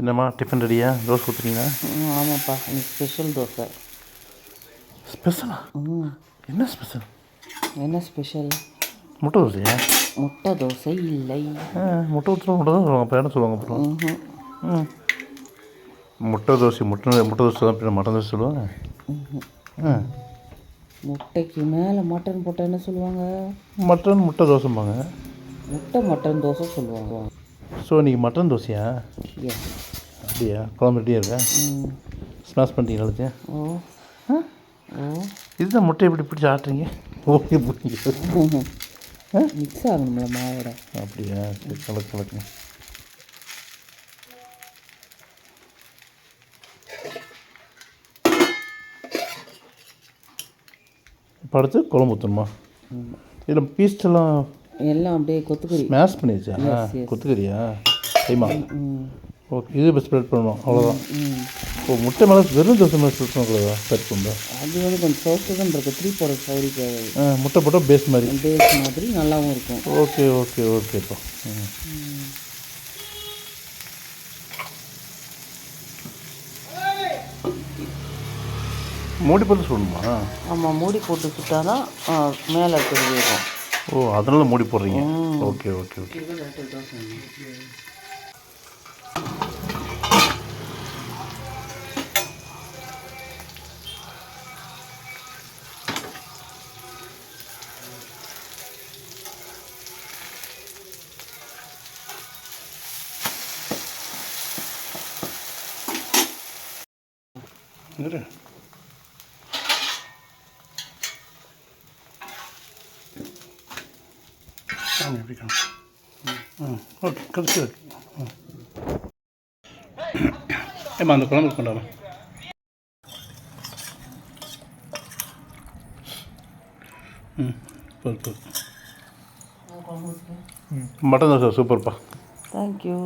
என்னம்மா டிஃபன் ரெடியா தோசை ஊற்றுறீங்களா ம் ஆமாப்பா. இன்னைக்கு ஸ்பெஷல் தோசை. ஸ்பெஷலா ம். என்ன ஸ்பெஷல் என்ன ஸ்பெஷல் முட்டை தோசையா? முட்டை தோசை இல்லை. ஆ முட்டை ஊற்றுற முட்டை தான் சொல்லுவாங்க என்ன சொல்லுவாங்க அப்புறம். ம். முட்டை தோசை முட்டை முட்டை தோசை தான் பின்ன மட்டன் தோசை சொல்லுவாங்க? ஆ. முட்டைக்கு மேலே மட்டன் போட்டால் என்ன சொல்லுவாங்க? மட்டன் முட்டை தோசைம்பாங்க. முட்டை மட்டன் தோசை சொல்லுவாங்க. ஸோ இன்றைக்கி மட்டன் தோசையா? அப்படியா? குழம்பு ரெடியாக இருக்கா? ஸ்மாஷ் பண்ணிட்டீங்க எல்லாத்தையும்? ஓ. ஓ. இதுதான் முட்டை எப்படி பிடிச்சி ஆட்டுறீங்க? ஓகே பிடிங்க மிக்ஸ் ஆகணும்ல மாவோட. அப்படியா? சரி கலக்கு கலக்குங்க இப்போ அடுத்து குழம்பு ஊற்றணுமா இதில் பீஸ்டெல்லாம் எல்லாம் அப்படியே கொத்துக்கறி ஸ்மாஷ் பண்ணிடுச்சா. கொத்துக்கறியா கைமா ம் ஓகே இது இப்போ ஸ்ப்ரெட் பண்ணணும்? அவ்வளோதான் ஓ முட்டை மேலே வெறும் தோசை மேலே ஸ்ப்ரெட் பண்ணக்கூடாதா? ஸ்ப்ரெட் பண்ணுறா அது வந்து கொஞ்சம் சோஃப்ட்டு இருக்கு த்ரீ போட சௌரிக்கு ஆ முட்டை போட்டால் பேஸ் மாதிரி. பேஸ் மாதிரி நல்லாவும் இருக்கும். ஓகே ஓகே ஓகேப்பா ம். மூடி போட்டு சொல்லணுமா ஆமாம் மூடி போட்டு சுட்டாதான் மேலே இருக்கிறது இருக்கும் ஓ அதனால மூடி போடுறீங்க. Okay okay okay. இரு. சாமி எப்படி காணும் ம் ஓகே கழிச்சு ஓகே ம் ஏம்மா அந்த குழம்பு கொண்டாடும் ம் போதும் ம் மட்டன் தோசை சூப்பர்ப்பா தேங்க்யூ